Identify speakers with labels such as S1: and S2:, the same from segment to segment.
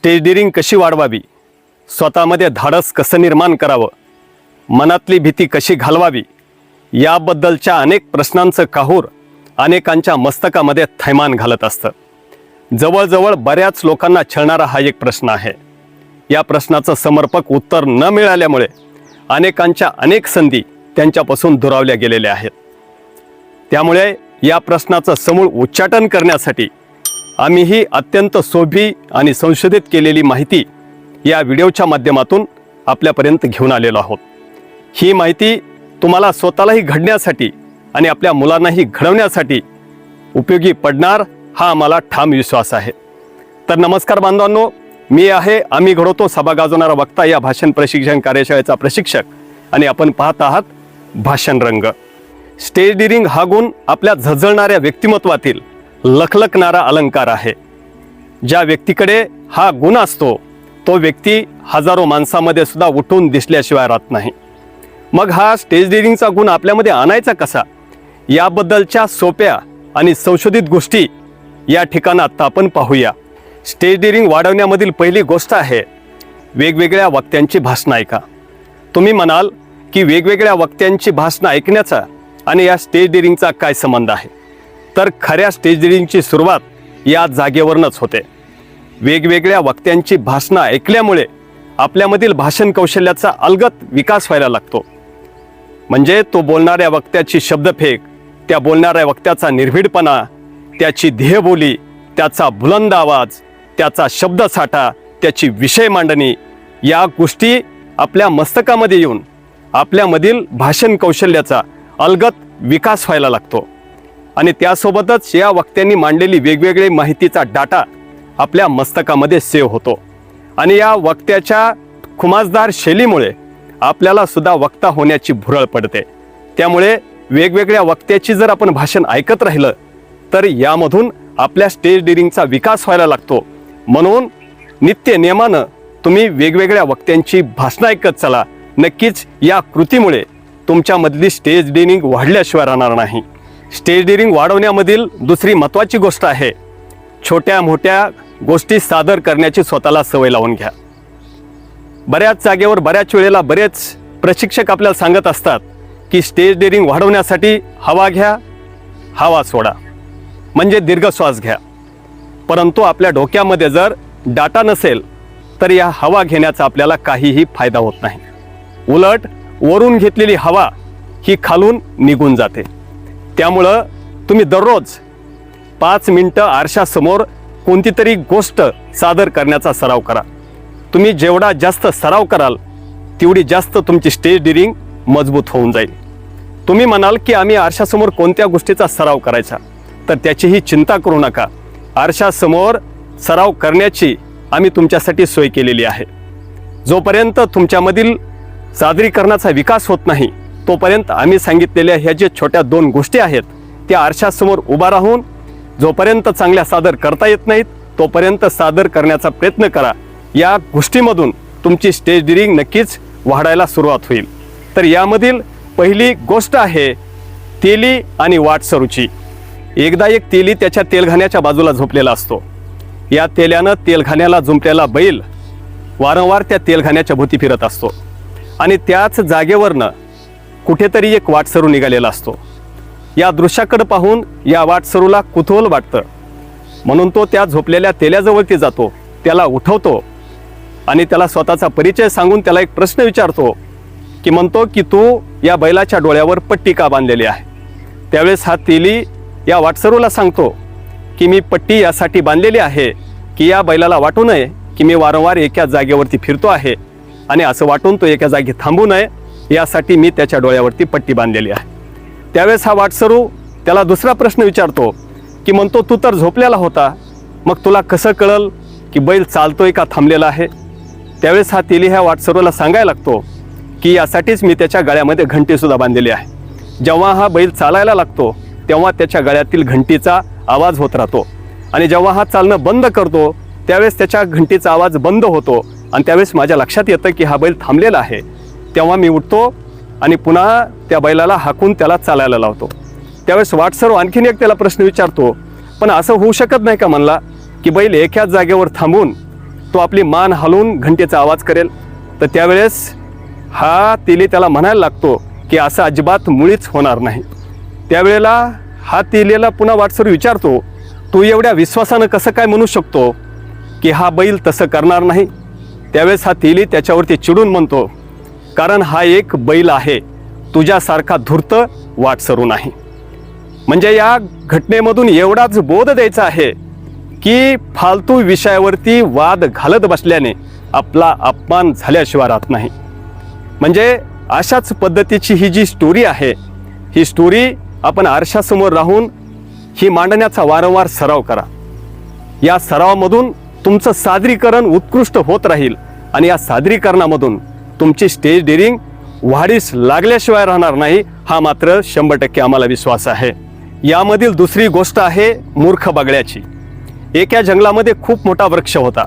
S1: स्टेजडियरिंग कशी वाढवावी? स्वतःमध्ये धाडस कसं निर्माण करावं? मनातली भीती कशी घालवावी? याबद्दलच्या अनेक प्रश्नांचं काहूर अनेकांच्या मस्तकामध्ये थैमान घालत असतं. जवळजवळ बऱ्याच लोकांना छळणारा हा एक प्रश्न आहे. या प्रश्नाचं समर्पक उत्तर न मिळाल्यामुळे अनेकांच्या अनेक संधी त्यांच्यापासून दुरावल्या गेलेल्या आहेत. त्यामुळे या प्रश्नाचं समूळ उच्चाटन करण्यासाठी आम्ही ही अत्यंत सोभी आणि संशोधित केलेली माहिती या व्हिडिओच्या माध्यमातून आपल्यापर्यंत घेऊन आलेलो आहोत. ही माहिती तुम्हाला स्वतःलाही घडण्यासाठी आणि आपल्या मुलांनाही घडवण्यासाठी उपयोगी पडणार हा आम्हाला ठाम विश्वास आहे. तर नमस्कार बांधवांनो मी आहे आम्ही घडवतो सभा गाजवणारा वक्ता या भाषण प्रशिक्षण कार्यशाळेचा प्रशिक्षक आणि आपण पाहत आहात भाषण रंग. स्टेज डिरिंग हा गुण आपल्या झळझळणाऱ्या व्यक्तिमत्वातील लखलखणारा अलंकार आहे. ज्या व्यक्तीकडे हा गुण असतो तो व्यक्ती हजारो माणसामध्ये सुद्धा उठून दिसल्याशिवाय राहत नाही. मग हा स्टेज डिरिंगचा गुण आपल्यामध्ये आणायचा कसा? याबद्दलच्या सोप्या आणि संशोधित गोष्टी या ठिकाणात आपण पाहूया. स्टेज डिरिंग वाढवण्यामधील पहिली गोष्ट आहे वेगवेगळ्या वक्त्यांची भाषणं ऐका. तुम्ही म्हणाल की वेगवेगळ्या वक्त्यांची भाषणं ऐकण्याचा आणि या स्टेज डिरिंगचा काय संबंध आहे? तर खऱ्या स्टेज सुरुवात या जागेवरूनच होते. वेगवेगळ्या वक्त्यांची भाषणं ऐकल्यामुळे आपल्यामधील भाषण कौशल्याचा अलगत विकास व्हायला लागतो. म्हणजे तो बोलणाऱ्या वक्त्याची शब्दफेक त्या बोलणाऱ्या वक्त्याचा निर्भीडपणा त्याची ध्येयबोली त्याचा बुलंद आवाज त्याचा शब्दसाठा त्याची विषय मांडणी या गोष्टी आपल्या मस्तकामध्ये येऊन आपल्यामधील भाषण कौशल्याचा अलगत विकास व्हायला लागतो. आणि त्यासोबतच या वक्त्यांनी मांडलेली वेगवेगळी माहितीचा डाटा आपल्या मस्तकामध्ये सेव्ह होतो. आणि या वक्त्याच्या खुमासदार शैलीमुळे आपल्याला सुद्धा वक्ता होण्याची भुरळ पडते. त्यामुळे वेगवेगळ्या वक्त्याची जर आपण भाषण ऐकत राहिलं तर यामधून आपल्या स्टेज डिरिंगचा विकास व्हायला लागतो. म्हणून नित्य नियमानं तुम्ही वेगवेगळ्या वक्त्यांची भाषणं ऐकत चला. नक्कीच या कृतीमुळे तुमच्यामधली स्टेज डिरिंग वाढल्याशिवाय राहणार नाही. स्टेज डेअरिंग वाढवण्यामधील दुसरी महत्त्वाची गोष्ट आहे. छोट्या मोठ्या गोष्टी सादर करण्याची स्वतःला सवय लावून घ्या. बऱ्याच जागेवर बऱ्याच वेळेला बरेच प्रशिक्षक आपल्याला सांगत असतात की स्टेज डेअरिंग वाढवण्यासाठी हवा घ्या हवा सोडा म्हणजे दीर्घ श्वास घ्या. परंतु आपल्या डोक्यामध्ये जर डाटा नसेल तर या हवा घेण्याचा आपल्याला काहीही फायदा होत नाही. उलट वरून घेतलेली हवा ही खालून निघून जाते. त्यामुळं तुम्ही दररोज पाच मिनटं आरशासमोर कोणती तरी गोष्ट सादर करण्याचा सराव करा. तुम्ही जेवढा जास्त सराव कराल तेवढी जास्त तुमची स्टेज डिरिंग मजबूत होऊन जाईल. तुम्ही म्हणाल की आम्ही आरशासमोर कोणत्या गोष्टीचा सराव करायचा? तर त्याचीही चिंता करू नका. आरशासमोर सराव करण्याची आम्ही तुमच्यासाठी सोय केलेली आहे. जोपर्यंत तुमच्यामधील सादरीकरणाचा विकास होत नाही तोपर्यंत आम्ही सांगितलेल्या ह्या ज्या छोट्या दोन गोष्टी आहेत त्या आरशासमोर उभा राहून जोपर्यंत चांगल्या सादर करता येत नाहीत तोपर्यंत सादर करण्याचा प्रयत्न करा. या गोष्टीमधून तुमची स्टेज डिरिंग नक्कीच वाढायला सुरुवात होईल. तर यामधील पहिली गोष्ट आहे तेली आणि वाटसरूची एकदा एक तेली त्याच्या तेलघाण्याच्या बाजूला झोपलेला असतो. या तेल्यानं तेलघाण्याला झुंपलेला बैल वारंवार त्या तेलघाण्याच्या भोवती फिरत असतो. आणि त्याच जागेवरनं कुठेतरी एक वाटसरू निघालेला असतो. या दृश्याकडे पाहून या वाटसरूला कुतूहल वाटतं. म्हणून तो त्या झोपलेल्या तेल्याजवळती जातो त्याला उठवतो आणि त्याला स्वतःचा परिचय सांगून त्याला एक प्रश्न विचारतो की म्हणतो की तू या बैलाच्या डोळ्यावर पट्टी का बांधलेली आहे? त्यावेळेस हा तेली या वाटसरूला सांगतो की मी पट्टी यासाठी बांधलेली आहे की या बैलाला वाटू नये की मी वारंवार एका जागेवरती फिरतो आहे आणि असं वाटून तो एका जागी थांबू नये यासाठी मी त्याच्या डोळ्यावरती पट्टी बांधलेली आहे. त्यावेळेस हा वाटसरू त्याला दुसरा प्रश्न विचारतो की म्हणतो तू तर झोपलेला होता. मग तुला कसं कळल की बैल चालतोय का थांबलेला आहे? त्यावेळेस हा तेली ह्या वाटसरूला सांगायला लागतो की यासाठीच मी त्याच्या गळ्यामध्ये घंटीसुद्धा बांधलेली आहे. जेव्हा हा बैल चालायला लागतो तेव्हा त्याच्या गळ्यातील घंटीचा आवाज होत राहतो. आणि जेव्हा हा चालणं बंद करतो त्यावेळेस त्याच्या घंटीचा आवाज बंद होतो. आणि त्यावेळेस माझ्या लक्षात येतं की हा बैल थांबलेला आहे. तेव्हा मी उठतो आणि पुन्हा त्या बैलाला हाकून त्याला चालायला लावतो. त्यावेळेस वाटसर आणखीन एक त्याला प्रश्न विचारतो पण असं होऊ शकत नाही का? म्हणला की बैल एकाच जागेवर थांबून तो आपली मान हलवून घंटेचा आवाज करेल. तर त्यावेळेस हा तेली त्याला म्हणायला लागतो की असं अजिबात मुळीच होणार नाही. त्यावेळेला हा तेलीला पुन्हा वाटसर विचारतो तू एवढ्या विश्वासानं कसं काय म्हणू शकतो की हा बैल तसं करणार नाही? त्यावेळेस हा तेली त्याच्यावरती चिडून म्हणतो कारण हा एक बैल आहे. तुझ्यासारखा धूर्त वाटसरू नाही. म्हणजे या घटनेमधून एवढाच बोध द्यायचा आहे की फालतू विषयावरती वाद घालत बसल्याने आपला अपमान झाल्याशिवाय राहत नाही. म्हणजे अशाच पद्धतीची ही जी स्टोरी आहे ही स्टोरी आपण आरशासमोर राहून ही मांडण्याचा वारंवार सराव करा. या सरावामधून तुमचं सादरीकरण उत्कृष्ट होत राहील आणि या सादरीकरणामधून तुमची स्टेज डेअरिंग वाढीस लागल्याशिवाय राहणार नाही हा मात्र शंभर टक्के आम्हाला विश्वास आहे. यामधील दुसरी गोष्ट आहे मूर्ख बगड्याची एका जंगलामध्ये खूप मोठा वृक्ष होता.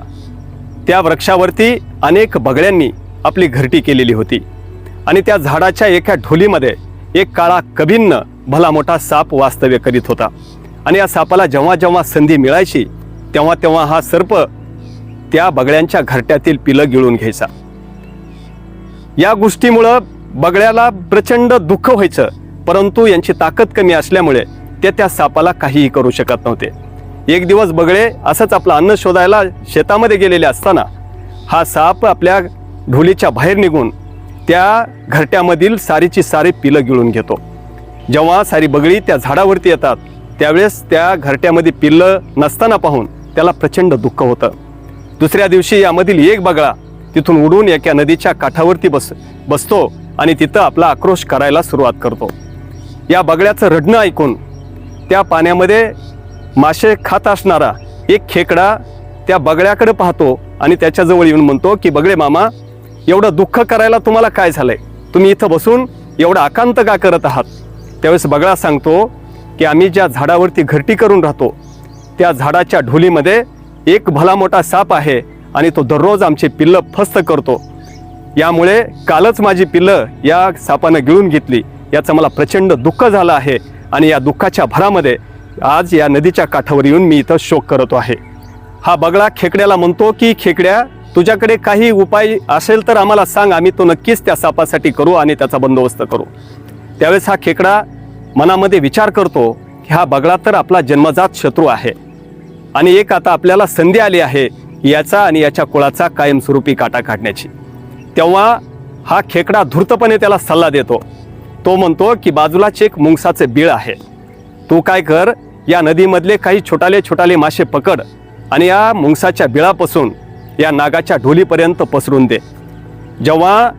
S1: त्या वृक्षावरती अनेक बगड्यांनी आपली घरटी केलेली होती. आणि त्या झाडाच्या एका ढोलीमध्ये एक काळा कभिन्न भला मोठा साप वास्तव्य करीत होता. आणि या सापाला जेव्हा जेव्हा संधी मिळायची तेव्हा तेव्हा हा सर्प त्या बगड्यांच्या घरट्यातील पिलं गिळून घ्यायचा. या गोष्टीमुळं बगड्याला प्रचंड दुःख व्हायचं परंतु यांची ताकद कमी असल्यामुळे ते त्या सापाला काहीही करू शकत नव्हते. एक दिवस बगळे असंच आपलं अन्न शोधायला शेतामध्ये गेलेले असताना हा साप आपल्या ढोलीच्या बाहेर निघून त्या घरट्यामधील सारीची सारी पिलं गिळून घेतो. जेव्हा सारी बगळी त्या झाडावरती येतात त्यावेळेस त्या घरट्यामध्ये पिल्लं नसताना पाहून त्याला प्रचंड दुःख होतं. दुसऱ्या दिवशी यामधील एक बगळा तिथून उडून एका नदीच्या काठावरती बस बसतो आणि तिथं आपला आक्रोश करायला सुरुवात करतो. या बगळ्याचं रडणं ऐकून त्या पाण्यामध्ये मासे खात असणारा एक खेकडा त्या बगड्याकडे पाहतो आणि त्याच्याजवळ येऊन म्हणतो की बगळे मामा एवढं दुःख करायला तुम्हाला काय झालंय? तुम्ही इथं बसून एवढं आकांत का करत आहात? त्यावेळेस बगळा सांगतो की आम्ही ज्या झाडावरती घरटी करून राहतो त्या झाडाच्या ढोलीमध्ये एक भला मोठा साप आहे आणि तो दररोज आमचे पिल्लं फस्त करतो. यामुळे कालच माझी पिल्लं या सापानं गिळून घेतली. याचं मला प्रचंड दुःख झालं आहे आणि या दुःखाच्या भरामध्ये आज या नदीच्या काठावर येऊन मी इथं शोक करतो आहे. हा बगळा खेकड्याला म्हणतो की खेकड्या तुझ्याकडे काही उपाय असेल तर आम्हाला सांग. आम्ही तो नक्कीच त्या सापासाठी करू आणि त्याचा बंदोबस्त करू. त्यावेळेस हा खेकडा मनामध्ये विचार करतो की हा बगळा तर आपला जन्मजात शत्रू आहे आणि एक आता आपल्याला संधी आली आहे. याचा आणि याच्या कुळाचा कायमस्वरूपी काटा काढण्याची. तेव्हा हा खेकडा धूर्तपणे त्याला सल्ला देतो. तो म्हणतो की बाजूलाच एक मुंगसाचे बीळ आहे. तू काय कर या नदीमधले काही छोटाले छोटाले मासे पकड आणि या मुंगसाच्या बिळापासून या नागाच्या ढोलीपर्यंत पसरून दे. जेव्हा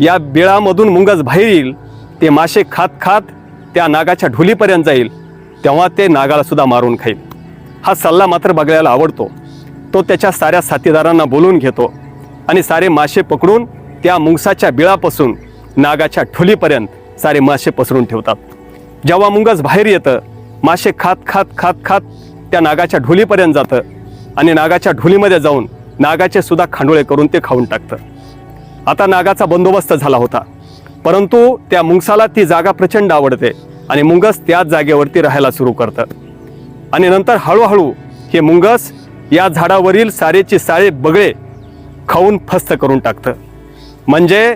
S1: या बिळामधून मुंगस बाहेर येईल ते मासे खात खात त्या नागाच्या ढोलीपर्यंत जाईल तेव्हा ते नागालासुद्धा मारून खाईल. हा सल्ला मात्र बघायला आवडतो. तो त्याच्या साऱ्या साथीदारांना बोलून घेतो आणि सारे मासे पकडून त्या मुंगसाच्या बिळापासून नागाच्या ढोलीपर्यंत सारे मासे पसरून ठेवतात. जेव्हा मुंगस बाहेर येतं मासे खात खात खात खात त्या नागाच्या ढोलीपर्यंत जातं आणि नागाच्या ढोलीमध्ये जाऊन नागाचे सुद्धा खांडोळे करून ते खाऊन टाकतं. आता नागाचा बंदोबस्त झाला होता. परंतु त्या मुंगसाला ती जागा प्रचंड आवडते आणि मुंगस त्याच जागेवरती राहायला सुरू करतं. आणि नंतर हळूहळू हे मुंगस या झाडावरील सारेचे सारे बगळे खाऊन फस्त करून टाकतं. म्हणजे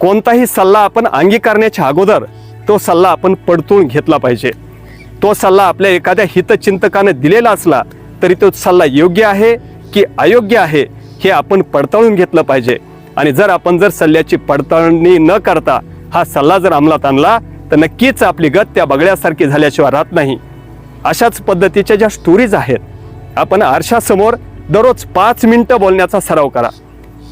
S1: कोणताही सल्ला आपण अंगीकारण्याच्या अगोदर तो सल्ला आपण पडतून घेतला पाहिजे. तो सल्ला आपल्या एखाद्या हितचिंतकानं दिलेला असला तरी तो सल्ला योग्य आहे की अयोग्य आहे हे आपण पडताळून घेतलं पाहिजे. आणि जर आपण जर सल्ल्याची पडताळणी न करता हा सल्ला जर अंमलात आणला तर नक्कीच आपली गत त्या बगड्यासारखी झाल्याशिवाय राहत नाही. अशाच पद्धतीच्या ज्या स्टोरीज आहेत आपण आरशासमोर दररोज पाच मिनटं बोलण्याचा सराव करा.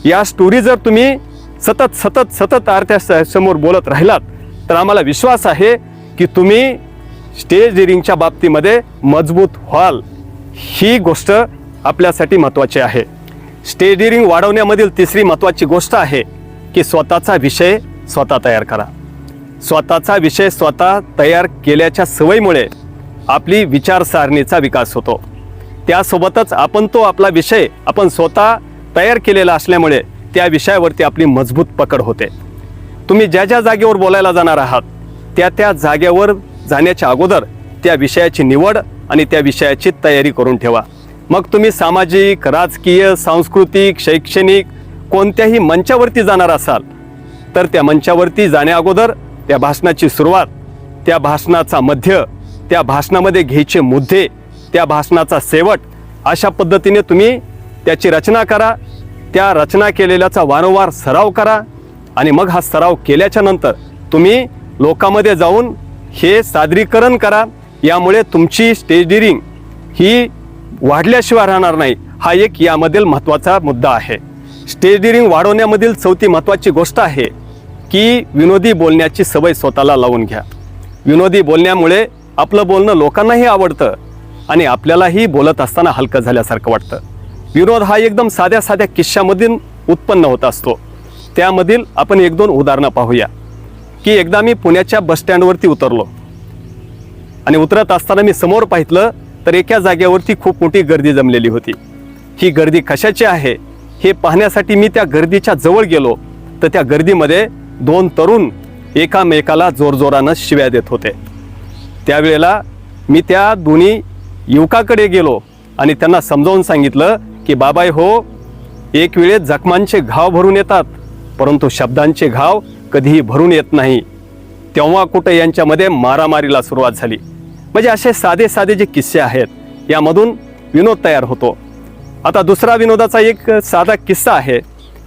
S1: या स्टोरी जर तुम्ही सतत सतत सतत आरत्या समोर बोलत राहिलात तर आम्हाला विश्वास आहे की तुम्ही स्टेज डिरिंगच्या बाबतीमध्ये मजबूत व्हाल. ही गोष्ट आपल्यासाठी महत्त्वाची आहे. स्टेज डिरिंग वाढवण्यामधील तिसरी महत्त्वाची गोष्ट आहे की स्वतःचा विषय स्वतः तयार करा. स्वतःचा विषय स्वतः तयार केल्याच्या सवयीमुळे आपली विचारसारणीचा विकास होतो. त्यासोबतच आपण तो आपला विषय आपण स्वतः तयार केलेला असल्यामुळे त्या विषयावरती आपली मजबूत पकड होते. तुम्ही ज्या ज्या जागेवर बोलायला जाणार आहात त्या त्या जागेवर जाण्याच्या अगोदर त्या विषयाची निवड आणि त्या विषयाची तयारी करून ठेवा. मग तुम्ही सामाजिक राजकीय सांस्कृतिक शैक्षणिक कोणत्याही मंचावरती जाणार असाल तर त्या मंचावरती जाण्या अगोदर त्या भाषणाची सुरुवात त्या भाषणाचा मध्य त्या भाषणामध्ये घ्यायचे मुद्दे त्या भाषणाचा शेवट अशा पद्धतीने तुम्ही त्याची रचना करा त्या रचना केलेल्याचा वारंवार सराव करा आणि मग हा सराव केल्याच्यानंतर तुम्ही लोकांमध्ये जाऊन हे सादरीकरण करा. यामुळे तुमची स्टेज डिरिंग ही वाढल्याशिवाय राहणार नाही. हा एक यामधील महत्त्वाचा मुद्दा आहे. स्टेज डिरिंग वाढवण्यामधील चौथी महत्त्वाची गोष्ट आहे की विनोदी बोलण्याची सवय स्वतःला लावून घ्या. विनोदी बोलण्यामुळे आपलं बोलणं लोकांनाही आवडतं. आणि आपल्यालाही बोलत असताना हलकं झाल्यासारखं वाटतं. विनोद हा एकदम साध्या साध्या किस्सामधून उत्पन्न होत असतो. त्यामधील आपण एक दोन उदाहरणं पाहूया. की एकदा मी पुण्याच्या बसस्टँडवरती उतरलो. आणि उतरत असताना मी समोर पाहितलं तर एका जागेवरती खूप मोठी गर्दी जमलेली होती. ही गर्दी कशाची आहे? हे पाहण्यासाठी मी त्या गर्दीच्या जवळ गेलो. तर त्या गर्दीमध्ये दोन तरुण एकामेकाला जोरजोरानं शिव्या देत होते. त्यावेळेला मी त्या दोन्ही युवकाकडे गेलो आणि त्यांना समजावून सांगितलं की बाबाय हो एक वेळेत जखमांचे घाव भरून येतात परंतु शब्दांचे घाव कधीही भरून येत नाही. तेव्हा कुठं यांच्यामध्ये मारामारीला सुरुवात झाली. म्हणजे असे साधे साधे जे किस्से आहेत यामधून विनोद तयार होतो. आता दुसरा विनोदाचा एक साधा किस्सा आहे.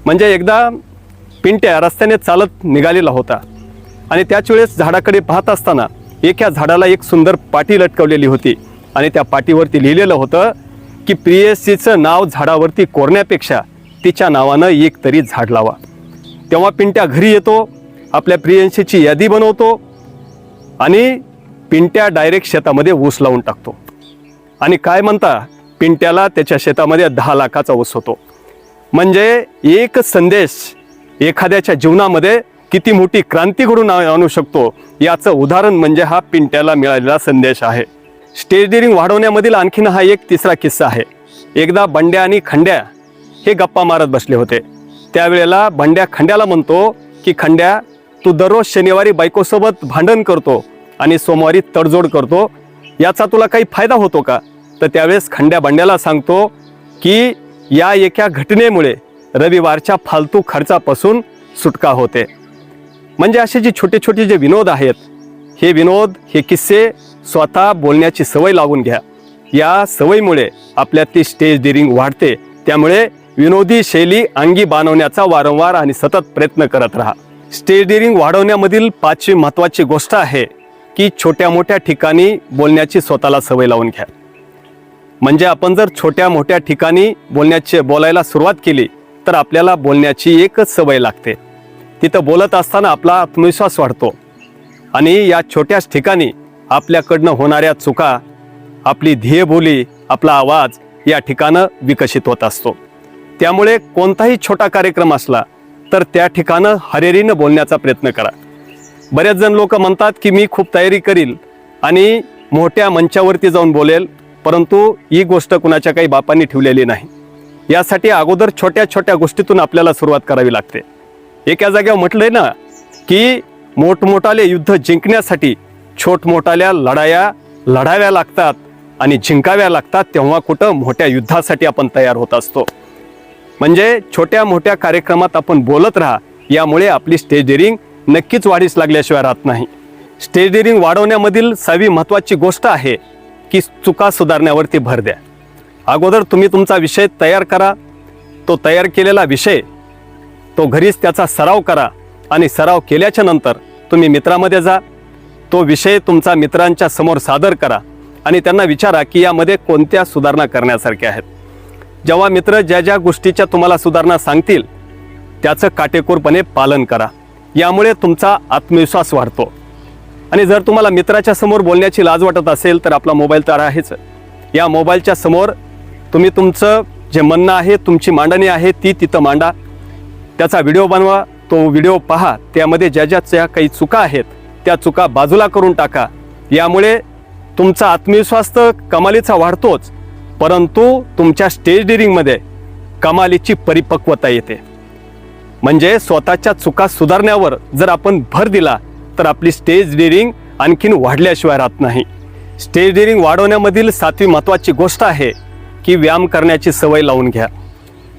S1: म्हणजे एकदा पिंट्या रस्त्याने चालत निघालेला होता आणि त्याच वेळेस झाडाकडे पाहत असताना एका झाडाला एक सुंदर पाटी लटकवलेली होती. आणि त्या पाटीवरती लिहिलेलं होतं की प्रियसीचं नाव झाडावरती कोरण्यापेक्षा तिच्या नावानं एक तरी झाड लावा. तेव्हा पिंट्या घरी येतो आपल्या प्रियंशीची यादी बनवतो आणि पिंट्या डायरेक्ट शेतामध्ये ऊस लावून टाकतो. आणि काय म्हणता पिंट्याला त्याच्या शेतामध्ये दहा लाखाचा ऊस होतो. म्हणजे एक संदेश एखाद्याच्या जीवनामध्ये किती मोठी क्रांती घडून आणू शकतो याचं उदाहरण म्हणजे हा पिंट्याला मिळालेला संदेश आहे. स्टेज डिरिंग वाढवण्यामधील आणखीन हा एक तिसरा किस्सा आहे. एकदा बंड्या आणि खंड्या हे गप्पा मारत बसले होते. त्यावेळेला बंड्या खंड्याला म्हणतो की खंड्या तू दररोज शनिवारी बायकोसोबत भांडण करतो आणि सोमवारी तडजोड करतो. याचा तुला काही फायदा होतो का? तर त्यावेळेस खंड्या बंड्याला सांगतो की या एका घटनेमुळे रविवारच्या फालतू खर्चापासून सुटका होते. म्हणजे असे जे छोटे छोटे जे विनोद आहेत हे विनोद हे किस्से स्वतः बोलण्याची सवय लावून घ्या. या सवयीमुळे आपल्यातली स्टेज डिरिंग वाढते. त्यामुळे विनोदी शैली अंगी बांधवण्याचा वारंवार आणि सतत प्रयत्न करत राहा. स्टेज डिरिंग वाढवण्यामधील पाचवी महत्त्वाची गोष्ट आहे की छोट्या मोठ्या ठिकाणी बोलण्याची स्वतःला सवय लावून घ्या. म्हणजे आपण जर छोट्या मोठ्या ठिकाणी बोलण्याची बोलायला सुरुवात केली तर आपल्याला बोलण्याची एकच सवय लागते. तिथं बोलत असताना आपला आत्मविश्वास वाढतो. आणि या छोट्याच ठिकाणी आपल्याकडनं होणाऱ्या चुका आपली ध्येयबोली आपला आवाज या ठिकाणं विकसित होत असतो. त्यामुळे कोणताही छोटा कार्यक्रम असला तर त्या ठिकाणं हरेरीनं बोलण्याचा प्रयत्न करा. बरेच जण लोक म्हणतात की मी खूप तयारी करील आणि मोठ्या मंचावरती जाऊन बोलेल परंतु ही गोष्ट कुणाच्या काही बापांनी ठेवलेली नाही. यासाठी अगोदर छोट्या छोट्या गोष्टीतून आपल्याला सुरुवात करावी लागते. एका जाग्यावर म्हटलंय ना की मोठमोठाले युद्ध जिंकण्यासाठी छोटमोठाल्या लढाया लढाव्या लागतात आणि जिंकाव्या लागतात तेव्हा कुठं मोठ्या युद्धासाठी आपण तयार होत असतो. म्हणजे छोट्या मोठ्या कार्यक्रमात आपण बोलत राहा यामुळे आपली स्टेज डेअरिंग नक्कीच वाढीस लागल्याशिवाय राहत नाही. स्टेज डेअरिंग वाढवण्यामधील सहावी महत्त्वाची गोष्ट आहे की चुका सुधारण्यावरती भर द्या. अगोदर तुम्ही तुमचा विषय तयार करा. तो तयार केलेला विषय तो घरीच त्याचा सराव करा आणि सराव केल्याच्यानंतर तुम्ही मित्रामध्ये जा तो विषय तुमचा मित्रांच्या समोर सादर करा आणि त्यांना विचारा की यामध्ये कोणत्या सुधारणा करण्यासारख्या आहेत. जेव्हा मित्र ज्या ज्या गोष्टीच्या तुम्हाला सुधारणा सांगतील त्याचं काटेकोरपणे पालन करा. यामुळे तुमचा आत्मविश्वास वाढतो. आणि जर तुम्हाला मित्राच्या समोर बोलण्याची लाज वाटत असेल तर आपला मोबाईल तर आहेच. या मोबाईलच्या समोर तुम्ही तुमचं जे म्हणणं आहे तुमची मांडणी आहे ती तिथं मांडा. त्याचा व्हिडिओ बनवा तो व्हिडिओ पहा. त्यामध्ये ज्या ज्या काही चुका आहेत त्या चुका बाजूला करून टाका. यामुळे तुमचा आत्मविश्वास तर कमालीचा वाढतोच परंतु तुमच्या स्टेज डिरिंगमध्ये कमालीची परिपक्वता येते. म्हणजे स्वतःच्या चुका सुधारण्यावर जर आपण भर दिला तर आपली स्टेज डिरिंग आणखीन वाढल्याशिवाय राहत नाही. स्टेज डिरिंग वाढवण्यामधील सातवी महत्त्वाची गोष्ट आहे की व्यायाम करण्याची सवय लावून घ्या.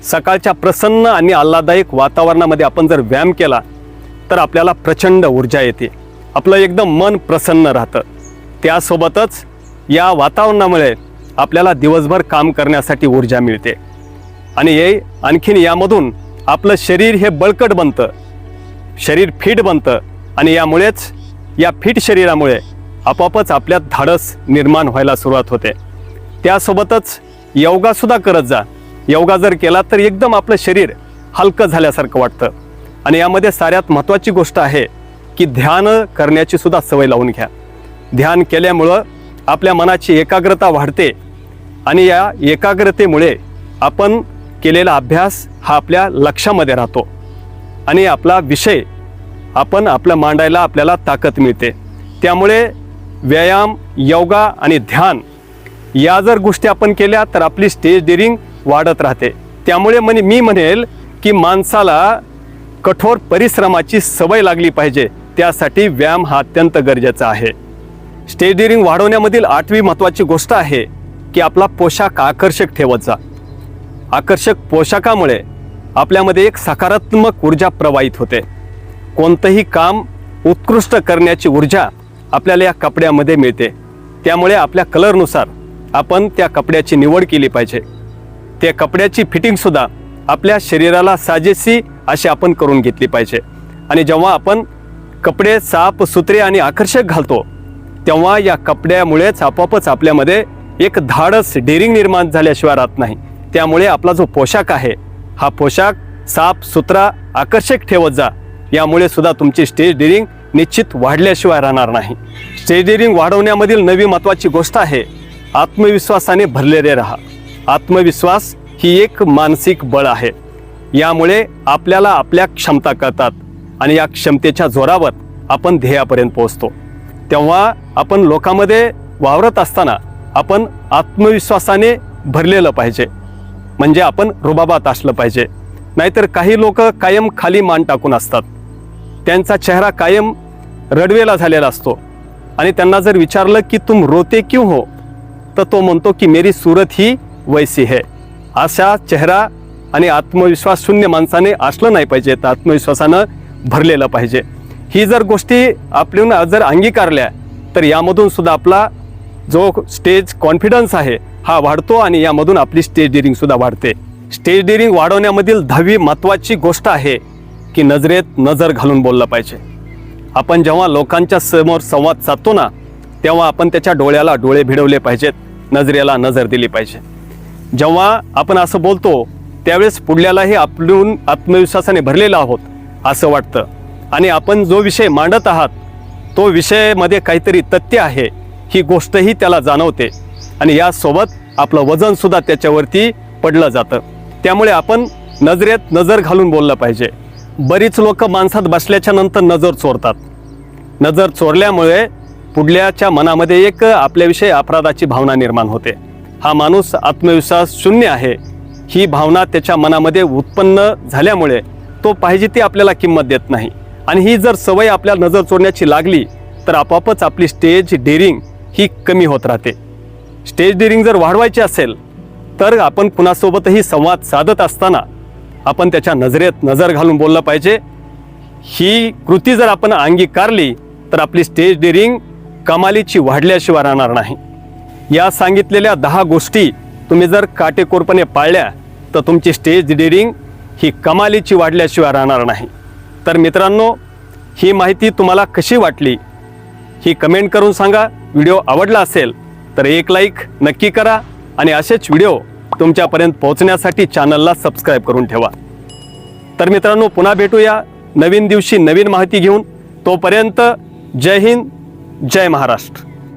S1: सकाळच्या प्रसन्न आणि आल्हादायक वातावरणामध्ये आपण जर व्यायाम केला तर आपल्याला प्रचंड ऊर्जा येते. आपलं एकदम मन प्रसन्न राहतं. त्यासोबतच या वातावरणामुळे आपल्याला दिवसभर काम करण्यासाठी ऊर्जा मिळते. आणि हे आणखीन यामधून आपलं शरीर हे बळकट बनतं. शरीर फिट बनतं आणि यामुळेच या फिट शरीरामुळे आपोआपच आपल्यात धाडस निर्माण व्हायला सुरुवात होते. त्यासोबतच योगासुद्धा करत जा. योगा जर केला तर एकदम आपलं शरीर हलकं झाल्यासारखं वाटतं. आणि यामध्ये साऱ्यात महत्त्वाची गोष्ट आहे की ध्यान करण्याची सुद्धा सवय लावून घ्या. ध्यान केल्यामुळं आपल्या मनाची एकाग्रता वाढते आणि या एकाग्रतेमुळे आपण केलेला अभ्यास हा आपल्या लक्षामध्ये राहतो आणि आपला विषय आपण आपलं मांडायला आपल्याला ताकद मिळते. त्यामुळे व्यायाम योगा आणि ध्यान या जर गोष्टी आपण केल्या तर आपली स्टेज डेअरिंग वाढत राहते. त्यामुळे म्हणे मी म्हणेल की माणसाला कठोर परिश्रमाची सवय लागली पाहिजे. त्यासाठी व्यायाम हा अत्यंत गरजेचा आहे. स्टेज वाढवण्यामधील आठवी महत्त्वाची गोष्ट आहे की आपला पोशाख आकर्षक ठेवत जा. आकर्षक पोशाखामुळे आपल्यामध्ये एक सकारात्मक ऊर्जा प्रवाहित होते. कोणतंही काम उत्कृष्ट करण्याची ऊर्जा आपल्याला या कपड्यामध्ये मिळते. त्यामुळे आपल्या कलरनुसार आपण त्या कपड्याची निवड केली पाहिजे. त्या कपड्याची फिटिंगसुद्धा आपल्या शरीराला साजेसी अशी आपण करून घेतली पाहिजे. आणि जेव्हा आपण कपडे साफ सुथरे आणि आकर्षक घालतो. तेव्हा या कपड्यामुळेच आपोआपच आपल्यामध्ये एक धाडस डेअरिंग निर्माण झाल्याशिवाय राहत नाही. त्यामुळे आपला जो पोशाख आहे हा पोशाख साफ सुथरा आकर्षक ठेवत जा. यामुळे सुद्धा तुमची स्टेज डेअरिंग निश्चित वाढल्याशिवाय राहणार नाही. स्टेज डेअरिंग वाढवण्यामधील नवी महत्त्वाची गोष्ट आहे आत्मविश्वासाने भरलेले राहा. आत्मविश्वास ही एक मानसिक बळ आहे. यामुळे आपल्याला आपल्या क्षमता कळतात. आणि या क्षमतेच्या जोरावर आपण ध्येयापर्यंत पोहोचतो. तेव्हा आपण लोकांमध्ये वावरत असताना आपण आत्मविश्वासाने भरलेलं पाहिजे. म्हणजे आपण रुबाबात असलं पाहिजे. नाहीतर काही लोक कायम खाली मान टाकून असतात. त्यांचा चेहरा कायम रडवेला झालेला असतो. आणि त्यांना जर विचारलं की तुम रोते क्यों हो? तर तो म्हणतो की मेरी सूरत ही वैसी है. अशा चेहरा आणि आत्मविश्वास शून्य माणसाने असलं नाही पाहिजे. तर आत्मविश्वासानं भरलेलं पाहिजे. ही जर गोष्टी आपण जर अंगीकारल्या तर यामधून सुद्धा आपला जो स्टेज कॉन्फिडन्स आहे हा वाढतो आणि यामधून आपली स्टेज डिरिंग सुद्धा वाढते. स्टेज डिरिंग वाढवण्यामधील दहावी महत्त्वाची गोष्ट आहे की नजरेत नजर घालून बोललं पाहिजे. आपण जेव्हा लोकांच्या समोर संवाद साधतो ना तेव्हा आपण त्याच्या डोळ्याला डोळे भिडवले पाहिजेत नजरेला नजर दिली पाहिजे. जेव्हा आपण असं बोलतो त्यावेळेस पुढल्यालाही आपलून आत्मविश्वासाने भरलेला आहोत. असं वाटतं. आणि आपण जो विषय मांडत आहात तो विषयामध्ये काहीतरी तथ्य आहे ही गोष्टही त्याला जाणवते. आणि यासोबत आपलं वजनसुद्धा त्याच्यावरती पडलं जातं. त्यामुळे आपण नजरेत नजर घालून बोललं पाहिजे. बरीच लोक माणसात बसल्याच्या नंतर नजर चोरतात. नजर चोरल्यामुळे पुढल्याच्या मनामध्ये एक आपल्याविषयी अपराधाची भावना निर्माण होते. हा माणूस आत्मविश्वास शून्य आहे. ही भावना त्याच्या मनामध्ये उत्पन्न झाल्यामुळे तो पाहिजे ती आपल्याला किंमत देत नाही. आणि ही जर सवय आपल्या नजर चोरण्याची लागली तर आपोआपच आपली स्टेज डेअरिंग ही कमी होत राहते. स्टेज डेअरिंग जर वाढवायची असेल तर आपण कुणासोबतही संवाद साधत असताना आपण त्याच्या नजरेत नजर घालून बोललं पाहिजे. ही कृती जर आपण अंगीकारली तर आपली स्टेज डेअरिंग कमालीची वाढल्याशिवाय राहणार नाही. या सांगितलेल्या दहा गोष्टी तुम्ही जर काटेकोरपणे पाळल्या तर तुमची स्टेज डेअरिंग ही कमालीची वाढल्याशिवाय राहणार नाही. तर मित्रांनो ही माहिती तुम्हाला कशी वाटली? ही कमेंट करून सांगा. व्हिडिओ आवडला असेल तर एक लाईक नक्की करा आणि असेच व्हिडिओ तुमच्यापर्यंत पोहोचण्यासाठी चॅनलला सबस्क्राईब करून ठेवा. तर मित्रांनो पुन्हा भेटूया नवीन दिवशी नवीन माहिती घेऊन. तोपर्यंत जय हिंद जय महाराष्ट्र.